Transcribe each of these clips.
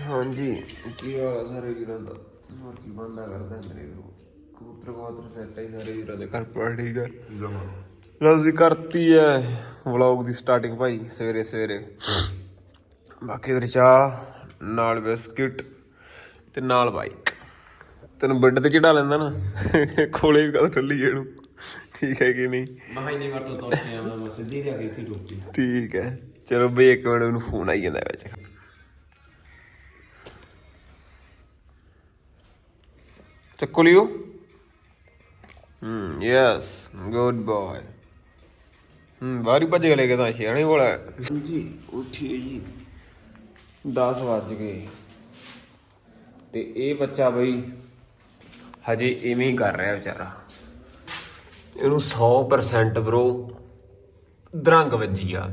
ਹਾਂਜੀ ਕੀ ਹਾਲ ਆ ਸਾਰੇ ਵੀਰਾਂ ਦਾ? ਹੋਰ ਕੀ ਬੰਦਾ ਕਰਦਾ ਮੇਰੇ ਵੀਰੋ? ਕਬੂਤਰ ਕਬੂਤਰ ਸੈੱਟ ਹੈ ਸਾਰੇ ਵੀਰਾਂ ਦੇ। ਘਰ ਪਰ ਠੀਕ ਹੈ ਲਓ ਜੀ ਕਰਤੀ ਹੈ ਵਲੌਗ ਦੀ ਸਟਾਰਟਿੰਗ ਭਾਈ ਸਵੇਰੇ ਸਵੇਰੇ। ਬਾਕੀ ਇਧਰ ਚਾਹ ਨਾਲ ਬਿਸਕਿਟ ਤੇ ਨਾਲ ਬਾਈਕ ਤੈਨੂੰ ਬੈੱਡ ਤੇ ਚੜਾ ਲੈਂਦਾ ਨਾ ਕੋਲੇ ਵੀ ਕਦ ਠੱਲੀ ਇਹਨੂੰ ਠੀਕ ਹੈ ਕਿ ਨਹੀਂ? ਮੈਂ ਇੰਨੀ ਵਾਰ ਤੋਂ ਕੇ ਮੈਂ ਸਿੱਧੀ ਰਿਹਾ ਕੇ ਇੱਥੇ ਟੁੱਟੀ ਠੀਕ ਹੈ। ਚਲੋ ਬਈ ਇੱਕ ਮਿੰਟ ਮੈਨੂੰ ਫੋਨ ਆਈ ਜਾਂਦਾ ਵਿੱਚ। ਚੱਕੋ ਲਿਓ ਹਮ ਯੈਸ ਗੁੱਡ ਬॉय ਹਮ ਬਾਰੀ ਭੱਜ ਗਏ ਕਿ ਤਾਂ ਸ਼ੇਰਣੀ ਕੋਲ ਜੀ ਉੱਠੀਏ ਜੀ। 10 ਵੱਜ ਗਏ। ਤੇ ਇਹ ਬੱਚਾ ਬਈ ਹਜੇ ਇਵੇਂ ਹੀ ਕਰ ਰਿਹਾ ਵਿਚਾਰਾ। ਇਹਨੂੰ 100% ਬ్రో ਦਰੰਗ ਵੱਜੀ ਆ।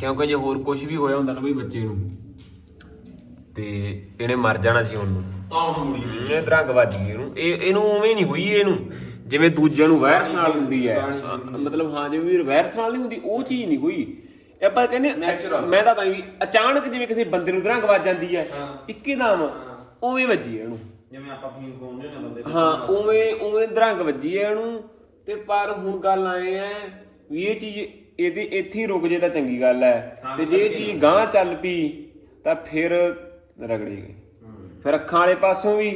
ਕਿਉਂਕਿ ਜੇ ਹੋਰ ਕੁਝ ਵੀ ਹੋਇਆ ਹੁੰਦਾ ਨਾ ਬਈ ਬੱਚੇ ਨੂੰ, ਤੇ ਇਹਨੇ ਮਰ ਜਾਣਾ ਸੀ ਉਹਨੂੰ ਤਾਂ ਮੁੜੀ ਇਹ ਦਰੰਗ ਵੱਜ ਗਈ ਇਹਨੂੰ। ਇਹ ਇਹਨੂੰ ਉਵੇਂ ਨਹੀਂ ਹੋਈ ਇਹਨੂੰ। ਜਿਵੇਂ ਦੂਜਿਆਂ ਨੂੰ ਵਾਇਰਸ ਨਾਲ ਹੁੰਦੀ ਹੈ। ਮਤਲਬ ਹਾਂ ਜਿਵੇਂ ਵੀ ਵਾਇਰਸ ਨਾਲ ਨਹੀਂ ਹੁੰਦੀ ਉਹ ਚੀਜ਼ ਨਹੀਂ ਹੋਈ ਆਪਾਂ ਕਹਿੰਦੇ ਮੈਂ ਤਾਂ ਤਾਂ ਵੀ ਅਚਾਨਕ ਜਿਵੇਂ ਕਿਸੇ ਬੰਦੇ ਨੂੰ ਦਰੰਗ ਵੱਜ ਜਾਂਦੀ ਹੈ ਇੱਕੇਦਮ ਉਵੇਂ ਵੱਜੀ ਇਹਨੂੰ। ਜਿਵੇਂ ਆਪਾਂ ਫੀਮ ਖੋਉਂਦੇ ਨਾ ਬੰਦੇ ਹਾਂ ਉਵੇਂ ਉਵੇਂ ਦਰੰਗ ਵੱਜੀ ਹੈ ਇਹਨੂੰ। ਤੇ ਪਰ ਹੁਣ ਗੱਲ ਆਏ ਐ ਵੀ ਇਹ ਚੀਜ਼ ਇਹਦੇ ਇੱਥੇ ਹੀ ਰੁਕ ਜੇ ਤਾਂ ਚੰਗੀ ਗੱਲ ਹੈ। ਤੇ ਜੇ ਇਹ ਚੀਜ਼ ਗਾਂ ਚੱਲ ਪਈ ਤਾਂ ਫਿਰ ਰਗੜੀ ਗਈ ਫਿਰ ਅੱਖਾਂ ਵਾਲੇ ਪਾਸੋਂ ਵੀ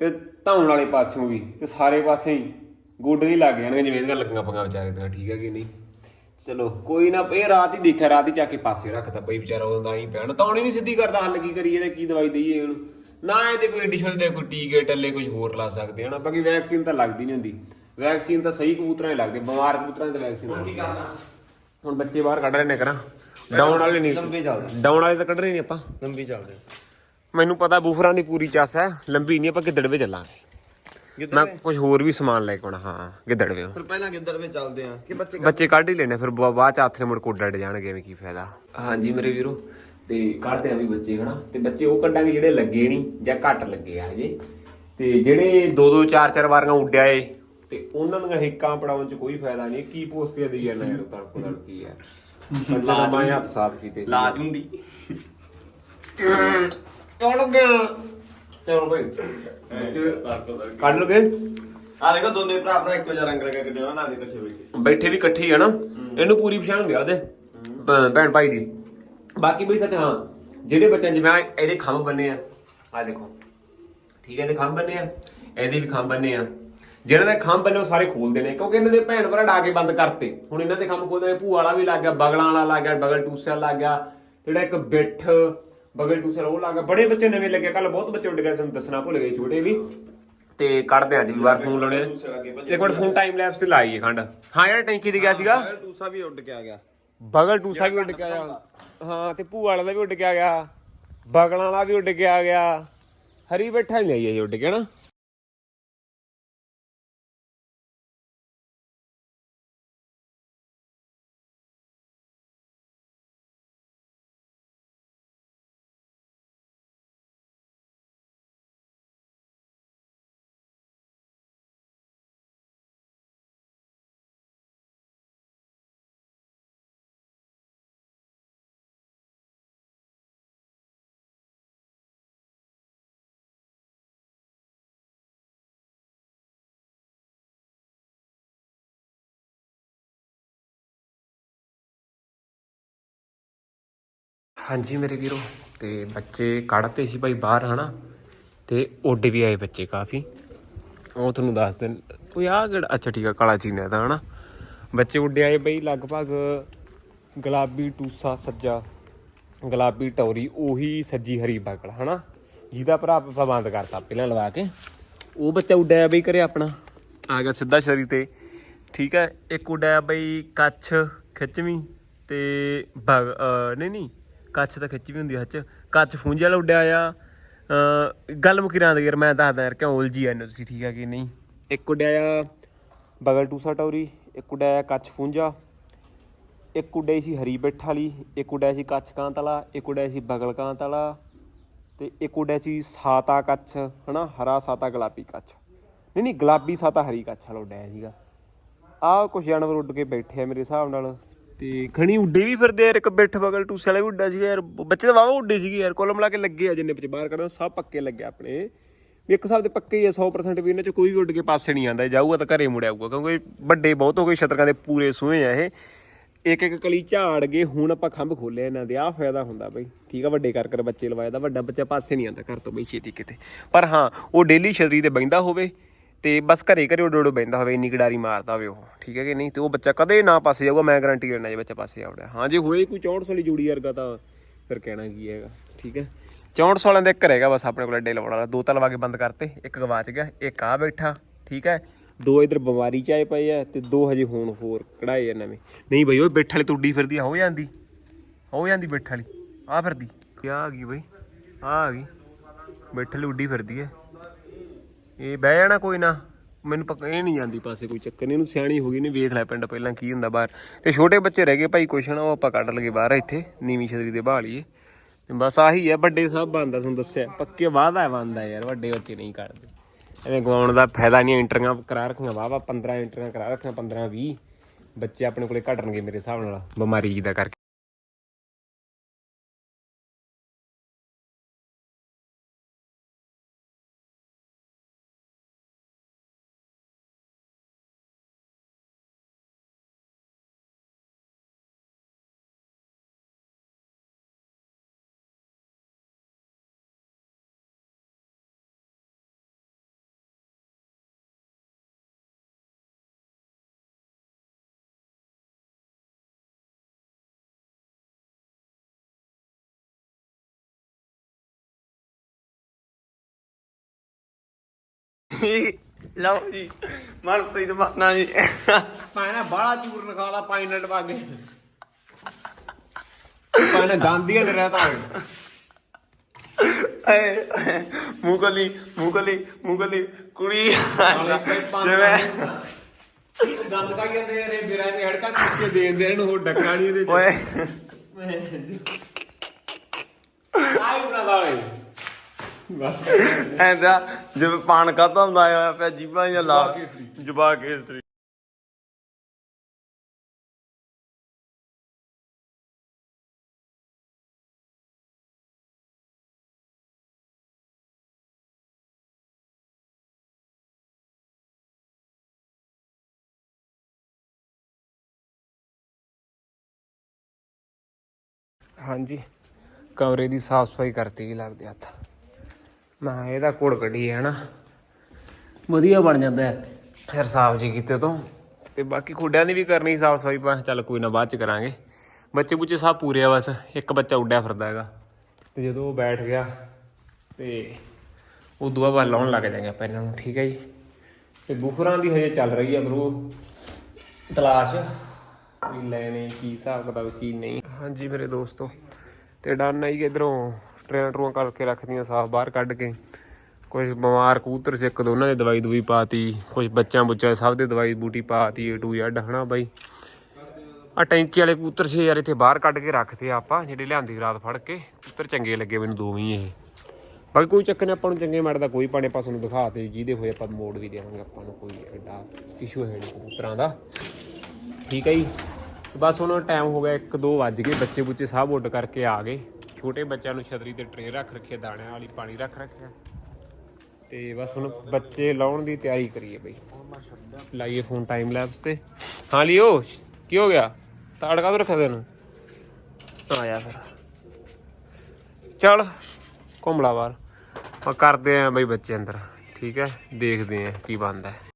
ਤੇ ਧੌਣ ਵਾਲੇ ਪਾਸੋਂ ਵੀ ਤੇ ਸਾਰੇ ਪਾਸੇ ਹੀ ਗੁੱਡ ਨਹੀਂ ਲੱਗ ਜਾਣਗੇ ਜਿਵੇਂ ਇਹਦੀਆਂ ਲੱਗੀਆਂ ਪੰਗਾ ਵਿਚਾਰੇ ਦੀਆਂ ਠੀਕ ਹੈ ਕਿ ਨਹੀਂ? ਚਲੋ ਕੋਈ ਨਾ ਇਹ ਰਾਤ ਹੀ ਦੇਖਿਆ ਰਾਤ ਹੀ ਚੱਕ ਕੇ ਪਾਸੇ ਰੱਖਦਾ ਬਈ ਵਿਚਾਰਾ ਉਹਦਾ ਹੀ ਪੈਣ ਤੌਣੀ ਨਹੀਂ ਸਿੱਧੀ ਕਰਦਾ ਹੱਲ ਕੀ ਕਰੀਏ ਤੇ ਕੀ ਦਵਾਈ ਦਈਏ ਇਹਨੂੰ ਨਾ ਇਹਦੇ ਕੋਈ ਐਡੀਸ਼ਨਲ ਦੇ ਕੋਈ ਟੀਕੇ ਟੱਲੇ ਕੁਝ ਹੋਰ ਲਾ ਸਕਦੇ ਹਨਾ ਬਾਕੀ ਵੈਕਸੀਨ ਤਾਂ ਲੱਗਦੀ ਨਹੀਂ ਹੁੰਦੀ। ਵੈਕਸੀਨ ਤਾਂ ਸਹੀ ਕਬੂਤਰਾਂ ਹੀ ਲੱਗਦੀ ਬਿਮਾਰ ਕਬੂਤਰਾਂ ਦੀ ਤਾਂ ਵੈਕਸੀਨ ਕੀ ਕਰਨਾ? ਹੁਣ ਬੱਚੇ ਬਾਹਰ ਕੱਢ ਰਹੇ ਨੇ ਕਰਾਂ ਡਾਊਨ ਵਾਲੇ ਨਹੀਂ ਲੰਬੇ ਚੱਲਦੇ। ਡਾਊਨ ਵਾਲੇ ਤਾਂ ਕੱਢ ਰਹੇ ਨਹੀਂ ਆਪਾਂ। ਲੰਬੀ ਚੱਲਦੇ। ਮੈਨੂੰ ਪਤਾ ਬੂਫਰਾਂ ਦੀ ਪੂਰੀ ਚਾਸ ਹੈ ਲੰਬੀ ਨਹੀਂ ਆਪਾਂ ਗਿੱਦੜਵੇ ਚੱਲਾਂਗੇ। ਮੈਂ ਕੁਝ ਹੋਰ ਵੀ ਸਮਾਨ ਲੈ ਕੇ ਆਉਣਾ ਹਾਂ ਗਿੱਦੜਵੇ। ਫਿਰ ਪਹਿਲਾਂ ਵਿੱਚ ਚੱਲਦੇ ਆ ਕਿ ਬੱਚੇ ਬੱਚੇ ਕੱਢ ਹੀ ਲੈਣੇ ਫਿਰ ਬਾਅਦ ਚ ਨੇ ਮੁੜ ਕੋਡਾ ਡ ਜਾਣਗੇ ਐਵੇਂ ਕੀ ਫਾਇਦਾ। ਹਾਂਜੀ ਮੇਰੇ ਵੀਰੋ ਤੇ ਕੱਢਦੇ ਆ ਵੀ ਬੱਚੇ ਹਨਾ? ਤੇ ਬੱਚੇ ਉਹ ਕੱਢਾਂਗੇ ਜਿਹੜੇ ਲੱਗੇ ਨਹੀਂ ਜਾਂ ਘੱਟ ਲੱਗੇ ਆ ਹਜੇ। ਤੇ ਜਿਹੜੇ ਦੋ ਦੋ ਚਾਰ ਚਾਰ ਵਾਰੀਆਂ ਉੱਡਿਆ ਏ ਤੇ ਉਹਨਾਂ ਦੀਆਂ ਹਿੱਕਾਂ ਪੜਾਉਣ ਚ ਕੋਈ ਫਾਇਦਾ ਨਹੀਂ। ਕੀ ਪੋਸਟੀਆਂ ਦੀ ਜਾਂਦਾ ਯਾਰ ਤੜਕੋ ਤੜ ਕੀ ਹੈ ਅੱਲਾ ਮੈਂ ਹੱਥ ਸਾਫ਼ ਕੀਤੇ ਸੀ। ਲਾਜ ਹੁੰਦੀ। ਚਲ ਗਿਆ ਚਲੋ ਭਾਈ ਕੱਢ ਲਗੇ ਆ ਦੇਖੋ ਦੋਨੇ ਭਰਾ ਭਰਾ ਇੱਕੋ ਜਿਹਾ ਰੰਗ ਲਗਾ ਕੇ ਨਾ ਦੇ ਇਕੱਠੇ ਬੈਠੇ। ਬੈਠੇ ਵੀ ਇਕੱਠੇ ਹੀ ਆ ਨਾ। ਇਹਨੂੰ ਪੂਰੀ ਪਛਾਣ ਹੁੰਦੀ ਆ ਉਹਦੇ। ਭ- ਭੈਣ ਭਾਈ ਦੀ। ਬਾਕੀ ਬਈ ਸੱਚ ਹਾਂ ਜਿਹੜੇ ਬੱਚਿਆਂ ਜਿਵੇਂ ਆਹ ਇਹਦੇ ਖੰਭ ਬੰਨੇ ਆ ਆ ਦੇਖੋ। ਠੀਕ ਹੈ ਇਹਦੇ ਖੰਭ ਬੰਨੇ ਆ ਇਹਦੇ ਵੀ ਖੰਭ ਬੰਨੇ ਆ। ਜਿਹਨਾਂ ਦੇ ਖੰਭ ਬੰਨੇ ਉਹ ਸਾਰੇ ਖੋਲਦੇ ਨੇ ਕਿਉਂਕਿ ਇਹਨਾਂ ਦੇ ਭੈਣ ਭਰਾ ਡਾ ਕੇ ਬੰਦ ਕਰਤੇ। ਹੁਣ ਇਹਨਾਂ ਦੇ ਖੰਭ ਖੋਲਦੇ ਨੇ ਭੂਆ ਵਾਲਾ ਵੀ ਲੱਗ ਗਿਆ ਬਗਲਾਂ ਵਾਲਾ ਲੱਗ ਗਿਆ ਬਗਲ ਟੂਸੇ ਵਾਲਾ ਲੱਗ ਗਿਆ ਜਿਹੜਾ ਇੱਕ ਬਿੱਠ ਬਗਲ ਟੂਸੇ ਵਾਲਾ ਉਹ ਲੱਗ ਗਿਆ ਬੜੇ ਬੱਚੇ ਨਵੇਂ ਲੱਗੇ ਕੱਲ ਬਹੁਤ ਬੱਚੇ ਉੱਡ ਗਏ ਸਾਨੂੰ ਦੱਸਣਾ ਭੁੱਲ ਗਏ ਛੋਟੇ ਵੀ। ਤੇ ਕੱਢਦੇ ਅੱਜ ਵੀ ਵਾਰ ਫੋਨ ਲਾਉਣੇ ਇੱਕ ਮਿੰਟ ਫੋਨ ਟਾਈਮ ਲੈਪਸ ਤੇ ਲਾਈਏ ਖੰਡ। ਹਾਂ ਯਾਰ ਟੈਂਕੀ ਤੇ ਗਿਆ ਸੀਗਾ। ਟੂਸਾ ਵੀ ਉੱਡ ਕੇ ਆ ਗਿਆ। ਬਗਲ ਟੂਸਾ ਵੀ ਉੱਡ ਕੇ ਆਇਆ ਹਾਂ ਤੇ ਭੂਆ ਵਾਲਾ ਦਾ ਵੀ ਉੱਡ ਕੇ ਆ ਗਿਆ। ਬਗਲਾਂ ਵਾਲਾ ਵੀ ਉੱਡ ਕੇ ਆ ਗਿਆ। ਹਰੀ ਬੈਠਾ ਨਹੀਂ ਆਈ ਉੱਡ ਕੇ ਨਾ ਹਾਂਜੀ ਮੇਰੇ ਵੀਰੋ, ਤੇ ਬੱਚੇ ਕੱਢਤੇ ਸੀ ਭਾਈ ਬਾਹਰ, ਹਨਾ? ਤੇ ਉੱਡ ਵੀ ਆਏ ਬੱਚੇ ਕਾਫੀ। ਉਹ ਤੁਹਾਨੂੰ ਦੱਸ ਦਿਨ ਕੋਈ ਆ ਕਿਹੜਾ ਅੱਛਾ ਠੀਕ ਆ, ਕਾਲਾ ਚੀਨਾ ਦਾ, ਹਨਾ? ਬੱਚੇ ਉੱਡੇ ਆਏ ਬਈ ਲਗਭਗ ਗੁਲਾਬੀ ਟੂਸਾ ਸੱਜਾ, ਗੁਲਾਬੀ ਟੌਰੀ, ਉਹੀ ਸੱਜੀ ਹਰੀ ਬਗਲ ਹਨਾ? ਜਿਹਦਾ ਭਰਾ ਆਪਾਂ ਬੰਦ ਕਰਤਾ ਪਹਿਲਾਂ ਲਵਾ ਕੇ। ਉਹ ਬੱਚਾ ਉੱਡਿਆ ਬਈ ਕਰੇ ਆਪਣਾ। ਆ ਗਿਆ ਸਿੱਧਾ ਸ਼ਰੀ ਤੇ। ਠੀਕ ਹੈ ਇੱਕ ਉੱਡਿਆ ਬਈ ਕੱਛ ਖਿੱਚਵੀਂ ਤੇ ਨਹੀਂ ਨਹੀਂ ਕੱਛ ਤਾਂ ਖਿੱਚ ਵੀ ਹੁੰਦੀ ਆ ਹੱਚ ਕੱਛ ਫੂੰਜੇ ਵਾਲਾ ਉੱਡਿਆ ਆ। ਅਹ ਗੱਲ ਮੁਕਰਾਂ ਦੇ ਯਾਰ, ਮੈਂ ਦੱਸਦਾ ਯਾਰ ਕਿਉਂ ਉਲਝੀ ਜਾਂਦੇ ਤੁਸੀਂ, ਠੀਕ ਆ ਕਿ ਨਹੀਂ? ਇੱਕ ਉੱਡਿਆ ਆ ਬਗਲ ਟੂਸਾ ਟੌਰੀ, ਇੱਕ ਉੱਡਿਆ ਆ ਕੱਛ ਫੂੰਜਾ ਇੱਕ ਉੱਡਿਆ ਸੀ ਹਰੀ ਬੈਠ ਵਾਲੀ, ਇੱਕ ਉੱਡਿਆ ਸੀ ਕੱਛ ਕਾਂਤ ਵਾਲਾ ਇੱਕ ਉੱਡਿਆ ਸੀ ਬਗਲ ਕਾਂਤ ਵਾਲਾ ਤੇ ਇੱਕ ਉੱਡਿਆ ਸੀ ਸਾਤਾ ਕੱਛ, ਹਨਾ? ਹਰਾ ਸਾਤਾ, ਗੁਲਾਬੀ ਕੱਛ। ਨਹੀਂ ਨਹੀਂ, ਗੁਲਾਬੀ ਸਾਤਾ, ਹਰੀ ਕੱਛ ਵਾਲਾ ਉੱਡਿਆ ਸੀਗਾ। ਆਹ ਕੁਛ ਜਾਨਵਰ ਉੱਡ ਕੇ ਬੈਠੇ ਆ ਮੇਰੇ ਹਿਸਾਬ ਨਾਲ। ਤੇ ਖਣੀ ਉੱਡੇ ਵੀ ਫਿਰਦੇ ਯਾਰ, ਇੱਕ ਬਿੱਠ ਬਗਲ ਟੂਸੇ ਵਾਲਾ ਵੀ ਉੱਡਾ ਸੀਗਾ ਯਾਰ, ਬੱਚੇ ਤਾਂ ਵਾਵਾ ਉੱਡੇ ਸੀਗੇ ਯਾਰ, ਕੋਲ ਮਿਲਾ ਕੇ ਲੱਗੇ ਆ ਜਿੰਨੇ ਬੱਚੇ ਬਾਹਰ ਕੱਢਣ ਸਭ ਪੱਕੇ ਲੱਗੇ ਆਪਣੇ। ਵੀ ਇੱਕ ਹਿਸਾਬ ਦੇ ਪੱਕੇ ਹੀ ਆ 100% ਵੀ ਇਹਨਾਂ ਚ ਕੋਈ ਵੀ ਉੱਡ ਕੇ ਪਾਸੇ ਨਹੀਂ ਆਉਂਦਾ ਜਾਊਗਾ ਤਾਂ ਘਰੇ ਮੁੜ ਆਊਗਾ, ਕਿਉਂਕਿ ਵੱਡੇ ਬਹੁਤ ਹੋ ਗਏ ਸ਼ਤਰਕਾਂ ਦੇ ਪੂਰੇ ਸੂਹੇ ਆ ਇਹ। ਇੱਕ ਇੱਕ ਕਲੀ ਝਾੜ ਗਏ, ਹੁਣ ਆਪਾਂ ਖੰਭ ਖੋਲੇ ਇਹਨਾਂ ਦੇ, ਆਹ ਫਾਇਦਾ ਹੁੰਦਾ ਬਈ, ਠੀਕ ਆ, ਵੱਡੇ ਕਰ ਕਰ ਬੱਚੇ ਲਵਾਏ ਦਾ, ਵੱਡਾ ਬੱਚਾ ਪਾਸੇ ਨਹੀਂ ਆਉਂਦਾ ਘਰ ਤੋਂ ਬਈ, ਛੇਤੀ ਕਿਤੇ। ਪਰ ਹਾਂ, ਉਹ ਡੇਲੀ ਛਤਰੀ ਤੇ ਬੈਂਦਾ ਹੋਵੇ ਤੇ ਬਸ ਘਰੇ ਘਰੇ ਉਡ ਉਡ ਬੈਂਦਾ ਹੋਵੇ, ਇੰਨੀ ਗਡਾਰੀ ਮਾਰਦਾ ਹੋਵੇ ਉਹ, ਠੀਕ ਹੈ ਕਿ ਨਹੀਂ? ਤੇ ਉਹ ਬੱਚਾ ਕਦੇ ਨਾ ਪਾਸੇ ਜਾਊਗਾ, ਮੈਂ ਗਾਰੰਟੀ ਲੈਣਾ ਜੇ ਬੱਚਾ ਪਾਸੇ ਆਉੜਾ ਹਾਂ, ਜੇ ਹੋਏ ਕੋਈ 64 ਵਾਲੀ ਜੂੜੀ ਵਰਗਾ ਤਾਂ ਫਿਰ ਕਹਿਣਾ ਕੀ ਹੈਗਾ, ਠੀਕ ਹੈ? 64 ਵਾਲਿਆਂ ਦਾ ਇੱਕ ਰਹੇਗਾ ਬਸ ਆਪਣੇ ਕੋਲ ਐਡੇ ਲਵਾਉਣ ਵਾਲਾ। ਦੋ ਤਾਂ ਲਵਾ ਕੇ ਬੰਦ ਕਰਤੇ, ਇੱਕ ਗਵਾਚ ਗਿਆ, ਇੱਕ ਆ ਬੈਠਾ, ਠੀਕ ਹੈ? ਦੋ ਇਧਰ ਬਿਮਾਰੀ ਚ ਆਏ ਪਏ ਆ ਤੇ ਦੋ ਹਜੇ ਹੁਣ ਹੋਰ ਕਢਾਏ ਆ ਨਵੇਂ। ਨਹੀਂ ਬਈ ਉਹ ਬੈਠ ਵਾਲੀ ਤੁੱਡੀ ਫਿਰਦੀ ਆ, ਹੋ ਜਾਂਦੀ ਹੋ ਜਾਂਦੀ ਬੈਠ ਵਾਲੀ। ਆ ਫਿਰਦੀ। ਕੀ ਆ ਗਈ ਬਈ, ਆ ਆ ਗਈ। ਬੈਠ ਵਾਲੀ ਉੱਡੀ ਫਿਰਦੀ ਐ ਇਹ ਬਹਿ ਜਾਣਾ ਕੋਈ ਨਾ। ਮੈਨੂੰ ਪੱਕਾ, ਇਹ ਨਹੀਂ ਜਾਂਦੀ ਪਾਸੇ ਕੋਈ ਚੱਕਰ ਨਹੀਂ ਇਹਨੂੰ ਸਿਆਣੀ ਹੋ ਗਈ ਨਹੀਂ ਵੇਖ ਲੈ ਪਿੰਡ ਪਹਿਲਾਂ ਕੀ ਹੁੰਦਾ ਬਾਹਰ। ਤੇ ਛੋਟੇ ਬੱਚੇ ਰਹਿ ਗਏ ਭਾਈ, ਕੁਛ ਨਾ, ਉਹ ਆਪਾਂ ਕੱਢ ਲਗੇ ਬਾਹਰ ਇੱਥੇ, ਨੀਵੀਂ ਛਤਰੀ ਦੇ ਬਹਾ ਲਈਏ ਤੇ ਬਸ ਆਹੀ ਹੈ ਵੱਡੇ ਸਭ ਬੰਦਾ ਤੁਹਾਨੂੰ ਦੱਸਿਆ। ਪੱਕੇ ਵਾਦਾ ਬੰਦਾ ਯਾਰ, ਵੱਡੇ ਬੱਚੇ ਨਹੀਂ ਕੱਢਦੇ ਐਵੇਂ ਗਵਾਉਣ ਦਾ ਫਾਇਦਾ ਨਹੀਂ, ਇੰਟਰੀਆਂ ਕਰਾ ਰੱਖੀਆਂ ਵਾਵਾ 15 ਇੰਟਰੀਆਂ ਕਰਾ ਰੱਖੀਆਂ 15 20 ਬੱਚੇ ਆਪਣੇ ਕੋਲੇ ਘਟਣਗੇ ਮੇਰੇ ਹਿਸਾਬ ਨਾਲ, ਬਿਮਾਰੀ ਜੀ ਦਾ ਕਰਕੇ। ਲਓ ਜੀ ਮਨਪ੍ਰੀਤ ਮਾਨਾ ਜੀ। ਪਾਣਾ ਬਾਲਾ ਚੂਰਨ ਖਾਦਾ ਪਾਈਨਟ ਵਾਗੇ ਪਾਣਾ ਗਾਂਧੀਆਂ ਨੇ ਰਹਤਾ ਏ ਮੁਗਲੀ ਮੁਗਲੀ ਮੁਗਲੀ ਕੁੜੀ ਜਿਵੇਂ ਦੰਦ ਕਾਈ ਜਾਂਦੇ ਨੇ ਬਿਰਾਂ ਦੇ ਹੜਕਾਂ ਪਿੱਛੇ ਦੇ ਦੇ ਇਹਨੂੰ ਉਹ ਡੱਕਾ ਨਹੀਂ ਇਹਦੇ ਓਏ। ਆਈ ਬਣਾਦਾ ਓਏ। ਬਸ ਐਂਦਾ ਜਿਵੇਂ ਪਾਣ ਕਾਤਾ ਹੁੰਦਾ ਆਇਆ ਪਿਆ ਜੀਬਾਂ ਜਾਂ ਲਾਲ ਕੇਸਰੀ। ਜੁਬਾ ਕੇਸਰੀ ਹਾਂਜੀ ਕਮਰੇ ਦੀ ਸਾਫ਼ ਸਫ਼ਾਈ ਕਰਤੀ ਲੱਗਦੇ ਹੱਥ ਮੈਂ ਇਹਦਾ ਕੋੜ ਕੱਢੀ ਹੈ ਨਾ ਵਧੀਆ ਬਣ ਜਾਂਦਾ ਹੈ। ਫਿਰ ਸਾਫ਼ ਜੀ ਕੀਤੇ ਤੋਂ। ਤੇ ਬਾਕੀ ਖੁੱਡਿਆਂ ਦੀ ਵੀ ਕਰਨੀ ਸਾਫ਼ ਸਫ਼ਾਈ ਪਾ ਚੱਲ ਕੋਈ ਨਾ ਬਾਅਦ ਚ ਕਰਾਂਗੇ। ਬੱਚੇ ਬੁੱਚੇ ਸਭ ਪੂਰੇ ਆ ਬਸ ਇੱਕ ਬੱਚਾ ਉੱਡਿਆ ਫਿਰਦਾ ਹੈਗਾ। ਤੇ ਜਦੋਂ ਉਹ ਬੈਠ ਗਿਆ ਤੇ ਉਹ ਦੁਆ ਵੱਲ ਲਾਉਣ ਲੱਗ ਜਾਗੇ ਆਪਾਂ ਇਹਨਾਂ ਨੂੰ ਠੀਕ ਹੈ ਜੀ। ਤੇ ਬੁਫਰਾਂ ਦੀ ਹਜੇ ਚੱਲ ਰਹੀ ਹੈ ਬਰੋ ਤਲਾਸ਼। ਵੀ ਲੈਣੇ ਕੀ ਹਿਸਾਬ ਕਿਤਾਬ ਕੀ ਨਹੀਂ। ਹਾਂਜੀ ਮੇਰੇ ਦੋਸਤੋ ਤੇ ਡਨ ਆਈ ਇਧਰੋਂ। ਟਰੇਆਂ ਟਰੂਆਂ ਕਰਕੇ ਰੱਖਦੀਆਂ ਸਾਫ਼ ਬਾਹਰ ਕੱਢ ਕੇ। ਕੁਝ ਬਿਮਾਰ ਕਬੂਤਰ ਸੀ ਇੱਕ ਦੋਨਾਂ ਦੇ ਦਵਾਈ ਦੂਈ ਪਾਤੀ ਕੁਝ ਬੱਚਿਆਂ ਬੁੱਚਿਆਂ ਸਭ ਦੇ ਦਵਾਈ ਬੂਟੀ ਪਾਤੀ ਏ ਟੂ ਜ਼ੈਡ ਹਨਾ ਬਾਈ? ਆ ਟੈਂਕੀ ਵਾਲੇ ਕਬੂਤਰ ਸੀ ਯਾਰ, ਇੱਥੇ ਬਾਹਰ ਕੱਢ ਕੇ ਰੱਖਦੇ ਆਪਾਂ, ਜਿਹੜੇ ਲਿਆਂਦੀ ਰਾਤ ਫੜ ਕੇ। ਕਬੂਤਰ ਚੰਗੇ ਲੱਗੇ ਮੈਨੂੰ ਦੋਵੇਂ ਹੀ ਇਹ। ਬਾਕੀ ਕੋਈ ਚੱਕਰ ਨਹੀਂ ਆਪਾਂ ਨੂੰ ਚੰਗੇ ਮਾੜੇ ਦਾ ਕੋਈ ਪਾਣੇ, ਆਪਾਂ ਨੂੰ ਦਿਖਾਤੇ, ਜਿਹਦੇ ਹੋਏ ਆਪਾਂ ਮੋੜ ਵੀ ਦੇਵਾਂਗੇ, ਆਪਾਂ ਨੂੰ ਕੋਈ ਐਡਾ ਇਸ਼ੂ ਹੈ ਨਹੀਂ ਕਬੂਤਰਾਂ ਦਾ। ਠੀਕ ਹੈ ਜੀ? ਬਸ ਹੁਣ ਟਾਈਮ ਹੋ ਗਿਆ 1-2 ਵੱਜ ਗਏ ਬੱਚੇ ਬੁੱਚੇ ਸਭ ਉੱਡ ਕਰਕੇ ਆ ਗਏ। ਛੋਟੇ ਬੱਚਿਆਂ ਨੂੰ ਛਤਰੀ ਤੇ ਟਰੇ ਰੱਖ ਰੱਖੇ, ਦਾਣਿਆਂ ਵਾਲੀ ਪਾਣੀ ਰੱਖ ਰੱਖਿਆ। ਤੇ ਬਸ ਹੁਣ ਬੱਚੇ ਲਾਉਣ ਦੀ ਤਿਆਰੀ ਕਰੀਏ ਬਈ। ਲਾਈਏ ਫੋਨ ਟਾਈਮ ਲੈਪਸ ਤੇ। ਹਾਂ ਲਿਓ, ਕੀ ਹੋ ਗਿਆ? ਤਾੜਕਾ ਤੋਂ ਰੱਖਿਆ ਤੈਨੂੰ? ਆਇਆ ਫਿਰ। ਚੱਲ ਘੁੰਮਲਾ ਬਾਹਰ। ਆਪਾਂ ਕਰਦੇ ਆਂ ਬਈ ਬੱਚੇ ਅੰਦਰ। ਠੀਕ ਹੈ? ਦੇਖਦੇ ਆਂ ਕੀ ਬਣਦਾ। ਹੈ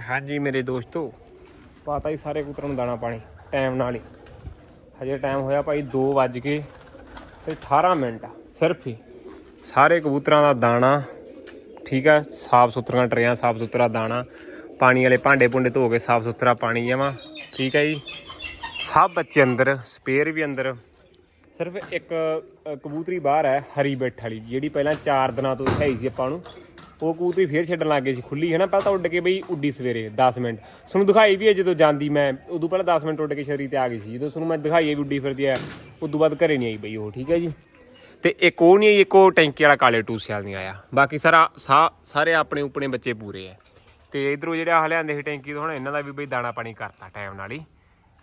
ਹਾਂਜੀ ਮੇਰੇ ਦੋਸਤੋ, ਪਤਾ ਹੀ ਸਾਰੇ ਕਬੂਤਰਾਂ ਨੂੰ ਦਾਣਾ ਪਾਣੀ ਟਾਈਮ ਨਾਲ ਹੀ। ਹਜੇ ਟਾਈਮ ਹੋਇਆ ਭਾਈ 2 ਵੱਜ ਕੇ ਤੇ 18 ਮਿੰਟ ਸਿਰਫ ਹੀ। ਸਾਰੇ ਕਬੂਤਰਾਂ ਦਾ ਦਾਣਾ, ਠੀਕ ਆ, ਸਾਫ਼ ਸੁਥਰੀਆਂ ਟਰੇਆਂ, ਸਾਫ਼ ਸੁਥਰਾ ਦਾਣਾ, ਪਾਣੀ ਵਾਲੇ ਭਾਂਡੇ ਭੁੰਡੇ ਧੋ ਕੇ ਸਾਫ਼ ਸੁਥਰਾ ਪਾਣੀ ਜਾਵਾਂ ਠੀਕ ਹੈ ਜੀ। ਸਭ ਬੱਚੇ ਅੰਦਰ ਸਪੇਅਰ ਵੀ ਅੰਦਰ। ਸਿਰਫ ਇੱਕ ਕਬੂਤਰੀ ਬਾਹਰ ਹੈ, ਹਰੀ ਬੈਠ ਵਾਲੀ, ਜਿਹੜੀ ਪਹਿਲਾਂ 4 ਦਿਨਾਂ ਤੋਂ ਹੈ ਸੀ ਆਪਾਂ ਨੂੰ। ਉਹ ਕਬੂਤਰੀ ਫੇਰ ਛੱਡਣ ਲੱਗ ਗਏ ਸੀ। ਖੁੱਲੀ ਹੈ ਨਾ, ਪਹਿਲਾਂ ਤਾਂ ਉੱਡ ਕੇ ਬਈ ਉੱਡੀ ਸਵੇਰੇ 10 ਮਿੰਟ। ਤੁਹਾਨੂੰ ਦਿਖਾਈ ਵੀ ਹੈ ਜਦੋਂ ਜਾਂਦੀ ਮੈਂ, ਉਦੋਂ ਪਹਿਲਾਂ 10 ਮਿੰਟ ਉੱਡ ਕੇ ਸ਼ਰੀ ਤੇ ਆ ਗਈ ਸੀ। ਜਦੋਂ ਤੁਹਾਨੂੰ ਮੈਂ ਦਿਖਾਈ ਹੈ ਵੀ ਉੱਡੀ ਫਿਰਦੀ ਹੈ, ਉਦੋਂ ਬਾਅਦ ਘਰੇ ਨਹੀਂ ਆਈ ਬਈ ਉਹ, ਠੀਕ ਹੈ ਜੀ? ਤੇ ਇੱਕ ਉਹ ਨਹੀਂ ਆਈ, ਇੱਕ ਉਹ ਟੈਂਕੀ ਵਾਲਾ ਕਾਲੇ ਟੂਸੇ ਨਹੀਂ ਆਇਆ। ਬਾਕੀ ਸਾਰਾ ਸਾ- ਸਾਰੇ ਆਪਣੇ ਉਪਨੇ ਬੱਚੇ ਪੂਰੇ ਹੈ। ਤੇ ਇਧਰੋਂ ਜਿਹੜੇ ਆਹ ਲਿਆਂਦੇ ਸੀ ਟੈਂਕੀ ਤੋਂ ਹੁਣ, ਇਹਨਾਂ ਦਾ ਵੀ ਬਈ ਦਾਣਾ ਪਾਣੀ ਕਰਤਾ ਟਾਈਮ ਨਾਲ ਹੀ।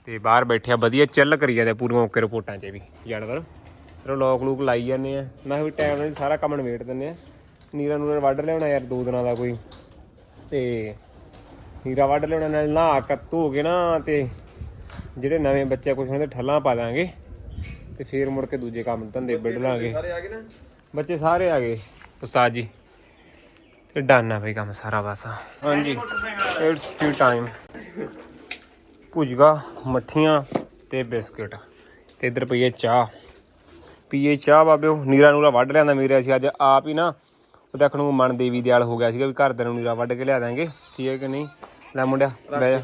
ਤੇ ਬਾਹਰ ਬੈਠਿਆ ਵਧੀਆ ਚੱਲ ਕਰੀ ਜਾਂਦੇ ਪੂਰੀਆਂ ਓਕੇ ਰਿਪੋਰਟਾਂ 'ਚ ਵੀ, ਜਾਨਵਰ। ਫਿਰ ਲੋਕ ਲੂਕ ਲਾਈ ਜਾਂਦੇ ਆ। ਮੈਂ ਕਿਹਾ ਵੀ ਟਾਈਮ ਨਾਲ ਹੀ ਸਾਰਾ ਕੰਮ ਨਿਬੇੜ ਦਿੰਦੇ ਆ। ਨੀਰਾ ਨੂਰਾ ਵੱਢ ਲਿਆਉਣਾ ਯਾਰ ਦੋ ਦਿਨਾਂ ਦਾ ਕੋਈ। ਤੇ ਨੀਰਾ ਵੱਢ ਲਿਆਉਣਾ ਨਾਲ ਨਹਾ ਕੇ ਧੋ ਕੇ ਨਾ ਤੇ ਜਿਹੜੇ ਨਵੇਂ ਬੱਚੇ ਕੁਛ ਉਹਨਾਂ ਦੇ ਠੱਲਾਂ ਪਾ ਦਾਂਗੇ ਤੇ ਫੇਰ ਮੁੜ ਕੇ ਦੂਜੇ ਕੰਮ ਧੰਦੇ ਵਿੱਢ ਲਾਂਗੇ। ਸਾਰੇ ਆ ਗਏ ਨਾ? ਬੱਚੇ ਸਾਰੇ ਆ ਗਏ। ਉਸਤਾਦ ਜੀ ਤੇ ਡਨ ਆ ਬਈ ਕੰਮ ਸਾਰਾ ਬਸ ਹਾਂਜੀ। ਇਟਸ ਟੀ ਟਾਈਮ ਭੁਜਗਾ ਮੱਠੀਆਂ ਤੇ ਬਿਸਕਟ। ਤੇ ਇੱਧਰ ਪਈ ਹੈ ਚਾਹ। ਪੀਏ ਚਾਹ ਬਾਬਿਓ ਨੀਰਾ ਨੂਰਾ ਵੱਢ ਲਿਆਂਦਾ ਮੇਰੇ ਅਸੀਂ ਅੱਜ ਆਪ ਹੀ ਨਾ ਉਹ ਦੇਖਣ ਨੂੰ ਮਨ ਦੇਵੀ ਦਿਆਲ ਹੋ ਗਿਆ ਸੀਗਾ ਵੀ ਘਰ ਦੇ ਨੂੰ ਨੀਰਾ ਵੱਢ ਕੇ ਲਿਆ ਦਾਂਗੇ। ਠੀਕ ਹੈ ਕਿ ਨਹੀਂ? ਲੈ ਮੁੰਡਿਆ ਬਹਿ ਜਾ।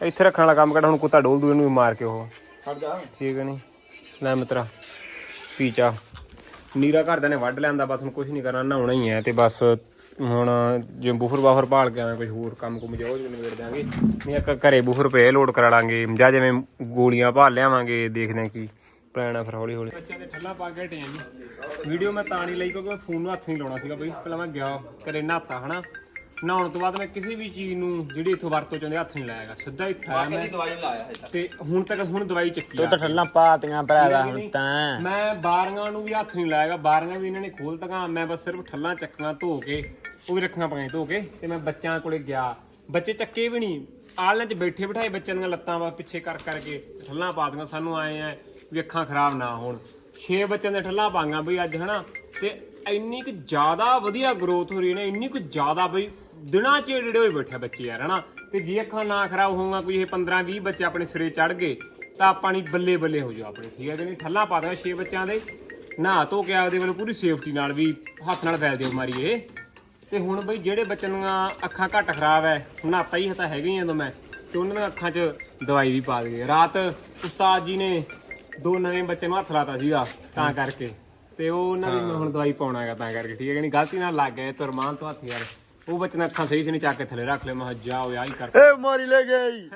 ਇੱਥੇ। ਰੱਖਣ ਵਾਲਾ ਕੰਮ ਕਿਹੜਾ? ਹੁਣ ਕੁੱਤਾ ਡੋਲ ਦੂ ਇਹਨੂੰ ਵੀ ਮਾਰ ਕੇ ਉਹ। ਹਟ ਜਾ। ਠੀਕ ਹੈ ਨਹੀਂ? ਲੈ ਮਿੱਤਰਾ ਪੀ ਚਾਹ। ਨੀਰਾ ਘਰਦਿਆਂ ਨੇ ਵੱਢ ਲਿਆਂਦਾ ਬਸ ਹੁਣ ਕੁਝ ਨਹੀਂ ਕਰਨਾ ਨਹਾਉਣਾ ਹੀ ਹੈ ਤੇ ਬਸ ਹੁਣ ਜੇ ਬੂਫਰ ਬਾਫਰ ਭਾਲ ਕੇ ਆਵੇਂ ਕੁਝ ਹੋਰ ਕੰਮ ਕੁਮ ਜਾਓ ਜਿਵੇਂ ਨਿਬੇੜ ਦਿਆਂਗੇ। ਨਹੀਂ ਇੱਕ ਘਰੇ ਬੂਫਰ ਪਏ ਲੋਡ ਕਰਾ ਲਾਂਗੇ। ਜਾਂ ਜਿਵੇਂ ਗੋਲੀਆਂ ਭਾਲ ਲਿਆਵਾਂਗੇ ਦੇਖਦੇ ਹਾਂ ਕੀ ਪਲਾਨ ਆ ਫਿਰ ਹੌਲੀ ਹੌਲੀ ਬੱਚਿਆਂ ਦੇ ਠੱਲਾ ਪਾ ਕੇ ਜੀ। ਵੀਡੀਓ ਮੈਂ ਤਾਂ ਨਹੀਂ ਲਈ ਕਿਉਂਕਿ ਮੈਂ ਫੋਨ ਨੂੰ ਹੱਥ ਨਹੀਂ ਲਾਉਣਾ ਸੀਗਾ ਬਈ। ਪਹਿਲਾਂ ਮੈਂ ਗਿਆ ਘਰੇ ਨਹਾਤਾ ਹਨਾ। ਨਹਾਉਣ ਤੋਂ ਬਾਅਦ ਮੈਂ ਕਿਸੇ ਵੀ ਚੀਜ਼ ਨੂੰ ਜਿਹੜੀ ਇੱਥੋਂ ਵਰਤੋਂ ਚਾਹੁੰਦੇ ਹੱਥ ਨਹੀਂ ਲਾਇਆਗਾ ਸਿੱਧਾ ਇੱਥੇ ਆਇਆ ਮੈਂ। ਦਵਾਈ ਲਾਇਆ ਹੈ ਤੇ ਹੁਣ ਤੱਕ ਹੁਣ ਦਵਾਈ ਚੱਕੀ ਆ। ਤਾਂ ਠੱਲਾਂ ਪਾਤੀਆਂ ਭਰਾਵਾ ਹੈ ਹੁਣ। ਤਾਂ। ਮੈਂ ਬਾਰੀਆਂ ਨੂੰ ਵੀ ਹੱਥ ਨਹੀਂ ਲਾਇਆਗਾ ਬਾਰੀਆਂ ਵੀ ਇਹਨਾਂ ਨੇ ਖੋਲ ਤਕਾਂ ਮੈਂ ਬਸ ਸਿਰਫ ਠੱਲਾਂ ਚੱਕਣਾ ਧੋ ਕੇ ਉਹ ਵੀ ਰੱਖਣਾ ਪਈਆਂ ਧੋ ਕੇ। ਤੇ ਮੈਂ ਬੱਚਿਆਂ ਕੋਲੇ ਗਿਆ। ਬੱਚੇ ਚੱਕੇ ਵੀ ਨਹੀਂ। ਆਲਣੇ 'ਚ ਬੈਠੇ ਬਿਠਾਏ ਬੱਚਿਆਂ ਦੀਆਂ ਲੱਤਾਂ ਵਾ ਪਿੱਛੇ ਕਰ ਕਰਕੇ ਠੱਲਾਂ ਪਾ ਦੀਆਂ, ਸਾਨੂੰ ਆਏ ਆ ਵੀ ਅੱਖਾਂ ਖਰਾਬ ਨਾ ਹੋਣ। 6 ਬੱਚਿਆਂ ਦੇ ਠੱਲਾਂ ਪਾਈਆਂ ਬਈ ਅੱਜ, ਹਨਾ? ਤੇ ਇੰਨੀ ਕੁ ਜ਼ਿਆਦਾ ਵਧੀਆ ਗਰੋਥ ਹੋ ਰਹੀ ਨੇ, ਇੰਨੀ ਕੁ ਜ਼ਿਆਦਾ ਬਈ ਦਿਨਾਂ 'ਚ ਜਿਹੜੇ ਹੋਏ ਬੈਠੇ ਬੱਚੇ ਯਾਰ, ਹਨਾ? ਤੇ ਜੇ ਅੱਖਾਂ ਨਾ ਖਰਾਬ ਹੋਊਗਾ, ਕੋਈ ਇਹ 15 20 ਬੱਚੇ ਆਪਣੇ ਸਿਰੇ ਚੜ ਗਏ, ਤਾਂ ਆਪਾਂ ਨਹੀਂ ਬੱਲੇ ਬੱਲੇ ਹੋ ਜਾਓ ਆਪਣੇ। ਠੀਕ ਹੈ ਕਿ ਨਹੀਂ? ਠੱਲਾਂ ਪਾ ਦਿਓ 6 ਬੱਚਿਆਂ ਦੇ, ਨਹਾ ਧੋ ਕੇ ਆਪਦੇ ਵੱਲੋਂ ਪੂਰੀ ਸੇਫਟੀ ਨਾਲ ਵੀ ਹੱਥ ਨਾਲ ਫੈਲ ਦਿਓ ਮਾਰੀਏ। ਤੇ ਹੁਣ ਬਈ ਜਿਹੜੇ ਬੱਚਿਆਂ ਦੀਆਂ ਅੱਖਾਂ ਘੱਟ ਖਰਾਬ ਐ ਨਹਾਤਾ ਹੀ ਤਾਂ ਹੈਗੇ ਹੀ ਆ ਜਦੋਂ ਮੈਂ ਤੇ ਉਹਨਾਂ ਦੀਆਂ ਅੱਖਾਂ 'ਚ ਦਵਾਈ ਵੀ ਪਾ ਦਈਏ ਰਾਤ ਉਸਤਾਦ ਜੀ ਨੇ ਦੋ ਨਵੇਂ ਬੱਚੇ ਨੂੰ ਹੱਥ ਲਾਤਾ ਸੀਗਾ ਤਾਂ ਕਰਕੇ। ਤੇ ਉਹ ਉਹਨਾਂ ਦੀ ਮੈਂ ਹੁਣ ਦਵਾਈ ਪਾਉਣਾ ਹੈਗਾ ਤਾਂ ਕਰਕੇ ਠੀਕ ਹੈ ਕਿ ਨਹੀਂ? ਗਲਤੀ ਨਾਲ ਲੱਗ ਗਏ ਤੁਰਮਾਨ ਤੋਂ ਹੱਥ ਯਾਰ। ਉਹ ਬੱਚੇ ਨੇ ਅੱਖਾਂ ਸਹੀ ਸੀ ਨਹੀਂ ਚੱਕ ਕੇ ਥੱਲੇ ਰੱਖ ਲਿਆ ਮੈਂ ਕਿਹਾ ਜਾਓ ਯਾਰ ਹੀ ਕਰ। ਏ ਮਾਰੀ ਲੈ ਗਈ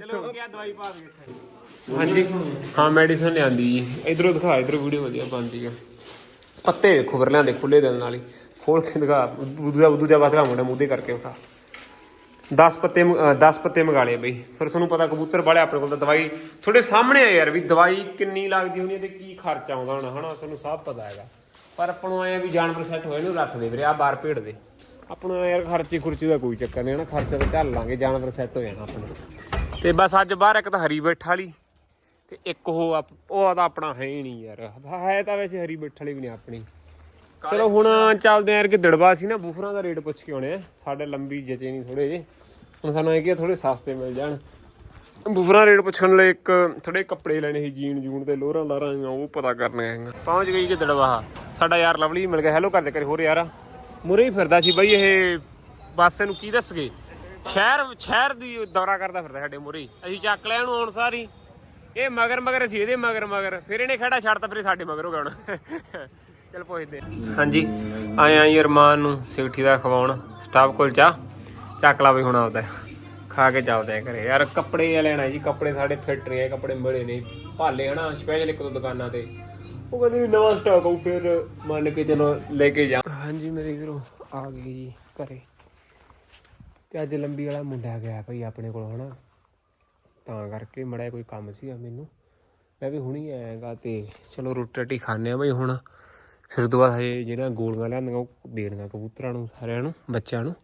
ਚਲੋ ਕਿਆ ਦਵਾਈ ਪਾ ਦੇ ਹਾਂਜੀ। ਹਾਂ ਮੈਡੀਸਨ ਲਿਆਂਦੀ ਜੀ। ਇਧਰੋਂ ਦਿਖਾ ਇਧਰੋਂ ਵੀਡੀਓ ਵਧੀਆ ਬਣਦੀ ਹੈ ਪੱਤੇ ਵੇਖੋ ਫਿਰ ਲਿਆਂਦੇ ਖੁੱਲੇ ਦਿਨ ਨਾਲ ਹੀ। ਖੋਲ ਕੇ ਦਿਖਾ, ਦੂਜਾ ਦੂਜਾ ਬਾਤ ਮੁੰਡਾ ਮੂੰਹ ਕਰਕੇ ਉਠਾ। 10 ਪੱਤੇ 10 ਪੱਤੇ ਮੰਗਾ ਲਏ ਬਈ। ਫਿਰ ਤੁਹਾਨੂੰ ਪਤਾ ਕਬੂਤਰ ਵਾਲੇ ਆਪਣੇ ਕੋਲ ਤਾਂ ਦਵਾਈ ਤੁਹਾਡੇ ਸਾਹਮਣੇ ਆ ਯਾਰ ਵੀ ਦਵਾਈ ਕਿੰਨੀ ਲੱਗਦੀ ਹੋਣੀ ਹੈ ਤੇ ਕੀ ਖਰਚ ਆਉਂਦਾ ਹੋਣਾ, ਹਨਾ? ਤੁਹਾਨੂੰ ਸਭ ਪਤਾ ਹੈਗਾ। ਪਰ ਆਪਾਂ ਨੂੰ ਆਇਆ ਵੀ ਜਾਨਵਰ ਸੈੱਟ ਹੋਏ ਨੂੰ ਰੱਖ ਦੇ ਵੀਰੇ, ਆ ਬਾਹਰ ਭੇੜ ਦੇ। ਆਪਣਾ ਯਾਰ ਖਰਚੇ ਖੁਰਚੇ ਦਾ ਕੋਈ ਚੱਕਰ ਨਹੀਂ, ਹਨਾ? ਖਰਚਾ ਤਾਂ ਚੱਲ ਲਾਂਗੇ, ਜਾਨਵਰ ਸੈੱਟ ਹੋ ਜਾਣਾ ਆਪਣਾ ਤੇ ਬਸ ਅੱਜ ਬਾਹਰ ਇੱਕ ਤਾਂ ਹਰੀ ਬੈਠਾ ਵਾਲੀ, ਤੇ ਇੱਕ ਉਹ ਆਪ- ਉਹ ਤਾਂ ਆਪਣਾ ਹੈ ਹੀ ਨਹੀਂ ਯਾਰ। ਹੈ ਤਾਂ ਵੈਸੇ ਹਰੀ ਬੈਠ ਵਾਲੀ ਵੀ ਨਹੀਂ ਆਪਣੀ। ਚਲੋ ਹੁਣ ਚੱਲਦੇ ਆਂ ਯਾਰ ਕਿ ਦੜਬਾ ਸੀ ਨਾ, ਬੂਫਰਾਂ ਦਾ ਰੇਟ ਪੁੱਛ ਕੇ ਆਉਣੇ ਆ। ਸਾਡੇ ਲੰਬੀ ਜਚੇ ਨਹੀਂ ਥੋੜੇ ਜੇ ਹੁਣ ਸਾਨੂੰ ਇਹ ਕਿ ਥੋੜੇ ਸਸਤੇ ਮਿਲ ਜਾਣ। ਬੂਫਰਾਂ ਰੇਟ ਪੁੱਛਣ ਲਈ ਇੱਕ ਥੋੜੇ ਕੱਪੜੇ ਲੈਣੇ ਸੀ, ਜੀਨ ਜੂਨ ਤੇ ਲੋਹਰਾਂ ਲਾਰਾਂ ਉਹ ਪਤਾ ਕਰਨੇ ਹੈਗਾ ਪਹੁੰਚ ਗਈ ਕਿ ਦੜਵਾ ਸਾਡਾ ਯਾਰ ਲਵਲੀ ਮਿਲ ਗਿਆ। ਹੈਲੋ ਕਰਦੇ ਕਰੇ ਹੋਰ ਯਾਰ ਮੁਰੇ ਹੀ ਫਿਰਦਾ ਸੀ ਬਈ ਇਹ ਬੱਸ ਇਹਨੂੰ ਕੀ ਦੱਸ ਗਏ ਸ਼ਹਿਰ ਸ਼ਹਿਰ ਦੀ ਦੌਰਾ ਕਰਦਾ ਫਿਰਦਾ ਸਾਡੇ ਮੁਰੇ ਅਸੀਂ ਚੱਕ ਲਿਆ ਇਹਨੂੰ ਆਉਣ ਸਾਰੀ ਇਹ ਮਗਰ ਮਗਰ ਅਸੀਂ ਇਹਦੇ ਮਗਰ ਮਗਰ ਫਿਰ ਇਹਨੇ ਖੜਾ ਛੱਡਤਾ ਫਿਰ ਸਾਡੇ ਮਗਰ ਹੋ ਗਿਆ ਹੁਣ। ਚਲ ਪੁੱਛਦੇ ਹਾਂ। ਹਾਂਜੀ ਆਏ ਆਂ ਅਰਮਾਨ ਨੂੰ ਸਿਵਠੀ ਦਾ ਖਵਾਉਣ। ਸਟਾਫ ਕੋਲ ਚਾ ਚੱਕ ਲਾ ਵੀ ਹੁਣ ਆਉਦਾ ਖਾ ਕੇ ਚੱਲਦੇ ਆ ਘਰੇ। ਯਾਰ ਕੱਪੜੇ ਆ ਲੈਣਾ ਜੀ ਕੱਪੜੇ ਸਾਡੇ ਫਿੱਟ ਰਹੇ ਆ, ਕੱਪੜੇ ਮਿਲੇ ਨਹੀਂ। ਭਾਲੇ ਹਨਾ ਸਪੈਸ਼ਲ ਇੱਕ ਦੋ ਦੁਕਾਨਾਂ ਤੇ। ਉਹ ਕਹਿੰਦੇ ਵੀ ਨਵਾਂ ਸਟਾਕ ਆਉ ਫਿਰ ਮੰਨ ਕੇ ਚਲੋ ਲੈ ਕੇ ਜਾ। ਹਾਂਜੀ ਮੇਰੇ ਵੀਰੋ ਆ ਗਏ ਜੀ ਘਰੇ। ਤੇ ਅੱਜ ਲੰਬੀ ਵਾਲਾ ਮੁੰਡਾ ਗਿਆ ਭਾਈ ਆਪਣੇ ਕੋਲ ਹਨਾ। ਤਾਂ ਕਰਕੇ ਮੜਾ ਕੋਈ ਕੰਮ ਸੀਗਾ ਮੈਨੂੰ। ਮੈਂ ਵੀ ਹੁਣੀ ਆਇਆਗਾ ਤੇ ਚਲੋ ਰੋਟੀ ਰਾਟੀ ਖਾਣੇ ਆ ਬਈ ਹੁਣ। ਫਿਰ ਤੋਂ ਬਾਅਦ ਹਜੇ ਜਿਹੜਾ ਗੋਲੀਆਂ ਲਿਆਂਦੀਆਂ ਉਹ ਦੇਣੀਆਂ ਕਬੂਤਰਾਂ ਨੂੰ ਸਾਰਿਆਂ ਨੂੰ, ਬੱਚਿਆਂ ਨੂੰ।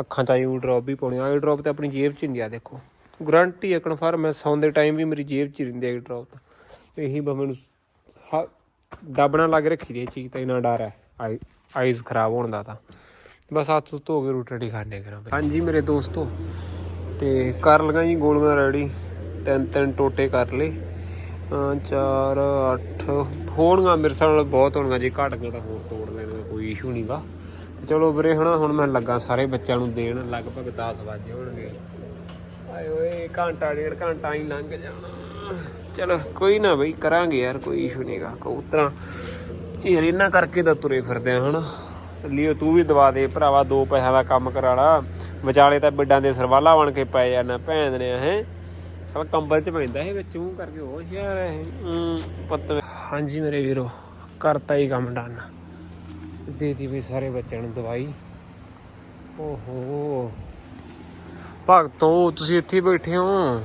ਅੱਖਾਂ 'ਚ ਆਈ ਡ੍ਰੌਪ ਵੀ ਪਾਉਣੀ ਆਈ ਡ੍ਰੌਪ ਤੇ ਆਪਣੀ ਜੇਬ 'ਚ ਹੁੰਦੀ ਆ, ਦੇਖੋ। ਗਰੰਟੀ ਹੈ ਕਨਫਰਮ ਮੈਂ ਸੌਣ ਟਾਈਮ ਵੀ ਮੇਰੀ ਜੇਬ 'ਚ ਹੀ ਰਹਿੰਦੀ ਆਈ ਡ੍ਰੌਪ ਤਾਂ ਇਹੀ ਬਸ ਮੈਨੂੰ ਹ- ਦੱਬਣਾ ਲੱਗ ਰੱਖੀ ਦੀ ਇਹ ਚੀਜ਼ ਤਾਂ ਇਹਨਾਂ ਡਰ ਹੈ। ਆਈ ਆਈਜ਼ ਖਰਾਬ ਹੋਣ ਦਾ ਤਾਂ। ਬਸ ਹੱਥ ਹੁੱਥ ਧੋ ਕੇ ਰੋਟੀ ਰਾਟੀ ਖਾਣੇ ਕਰਾਂ ਹਾਂਜੀ ਮੇਰੇ ਦੋਸਤੋ, ਤੇ ਕਰ ਲਗਾ ਜੀ ਗੋਲੀਆਂ ਰੈਡੀ ਤਿੰਨ ਤਿੰਨ ਟੋਟੇ ਕਰ ਲਏ। ਅਹ ਚਾਰ, ਅੱਠ। ਹੋਣਗਾ ਮੇਰੇ ਨਾਲ ਬਹੁਤ ਹੋਣਗਾ ਜੇ ਘਟ ਗਿਆ ਤਾਂ ਹੋਰ ਤੋੜ ਲੈਣਾ ਕੋਈ ਇਸ਼ੂ ਨਹੀਂਗਾ ਤੇ ਚਲੋ ਵੀਰੇ, ਹਨਾ, ਹੁਣ ਮੈਂ ਲੱਗਾ ਸਾਰੇ ਬੱਚਿਆਂ ਨੂੰ ਦੇਣ, ਲਗਭਗ 10 ਵਜੇ ਹੋਣਗੇ ਆਏ ਓਏ ਘੰਟਾ, ਡੇਢ ਘੰਟਾ ਹੀ ਲੰਘ ਜਾਣਾ। ਚਲੋ, ਕੋਈ ਨਾ ਬਈ, ਕਰਾਂਗੇ ਯਾਰ, ਕੋਈ ਇਸ਼ੂ ਨਹੀਂਗਾ ਕਬੂਤਰਾਂ, ਯਾਰ ਇਹਨਾਂ ਕਰਕੇ ਤਾਂ ਤੁਰੇ ਫਿਰਦੇ ਆ, ਹਨਾ। ਲਿਓ, ਤੂੰ ਵੀ ਦਵਾ ਦੇ, ਭਰਾਵਾ, ਦੋ ਪੈਸਿਆਂ ਦਾ ਕੰਮ ਕਰਾਣਾ ਵਿਚਾਲੇ ਤਾਂ ਬਿੱਡਾਂ ਦੇ ਸਰਵਾਲਾ ਬਣ ਕੇ ਪਏ ਜਾਣਾ, ਭੈਣ ਨੇ, ਹੈ। ਸਾਲਾ ਕੰਬਲ ਚ ਪੈਂਦਾ ਇਹ ਵਿੱਚ, ਮੂੰਹ ਕਰਕੇ ਉਹ ਯਾਰ ਇਹ ਪੱਤ ਹਾਂਜੀ ਮੇਰੇ ਵੀਰੋ, ਕਰਤਾ ਹੀ ਕੰਮ ਡਨ। ਦੇਤੀ ਵੀ ਸਾਰੇ ਬੱਚਿਆਂ ਨੂੰ ਦਵਾਈ। ਓਹੋ। ਭਗਤੋ, ਤੁਸੀਂ ਇੱਥੇ ਬੈਠੇ ਹੋ।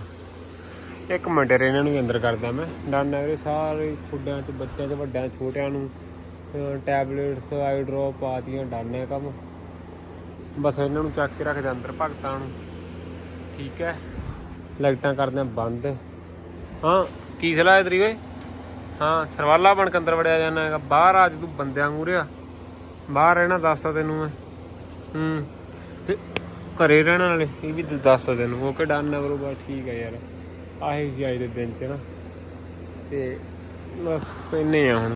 ਇੱਕ ਮਿੰਟ ਰੇ ਇਹਨਾਂ ਨੂੰ ਵੀ ਅੰਦਰ ਕਰਦਾ ਮੈਂ। ਡਨ ਹੈ ਵੀਰੇ, ਸਾਰੇ ਖੁੱਡਿਆਂ ਚ, ਬੱਚਿਆਂ ਚ, ਵੱਡਿਆਂ ਛੋਟਿਆਂ ਨੂੰ। ਟੈਬਲੇਟਸ ਆਈ ਡ੍ਰੌਪ ਪਾਤੀਆਂ ਡਨ ਹੈ ਕੰਮ। ਬਸ ਇਹਨਾਂ ਨੂੰ ਚੱਕ ਕੇ ਰੱਖਦੇ ਅੰਦਰ ਭਗਤਾਂ ਨੂੰ। ਠੀਕ ਹੈ। ਲਾਈਟਾਂ ਕਰਦੇ ਆ ਬੰਦ। ਹਾਂ, ਕੀ ਸਲਾਹ ਹੈ ਤੇਰੀ ਓਏ? ਹਾਂ, ਸਰਵਾਲਾ ਬਣ ਕੇ ਅੰਦਰ ਵੜਿਆ ਜਾਣਾ ਹੈਗਾ। ਬਾਹਰ ਆ ਅੱਜ ਤੂੰ ਬੰਦਿਆਂ ਮੂਰਿਆ ਬਾਹਰ ਰਹਿਣਾ ਦੱਸਤਾ ਤੈਨੂੰ ਮੈਂ। ਹੂੰ। ਤੇ ਘਰੇ ਰਹਿਣ ਵਾਲੇ, ਇਹ ਵੀ ਦੱਸਤਾ ਤੈਨੂੰ। ਓਕੇ ਡਨ ਹੈ ਬਰੋਬਰ ਠੀਕ ਹੈ ਯਾਰ। ਆਹੀ ਸੀ ਅੱਜ ਦੇ ਦਿਨ ਚ ਨਾ। ਤੇ ਬਸ ਇੰਨੇ ਆ ਹੁਣ।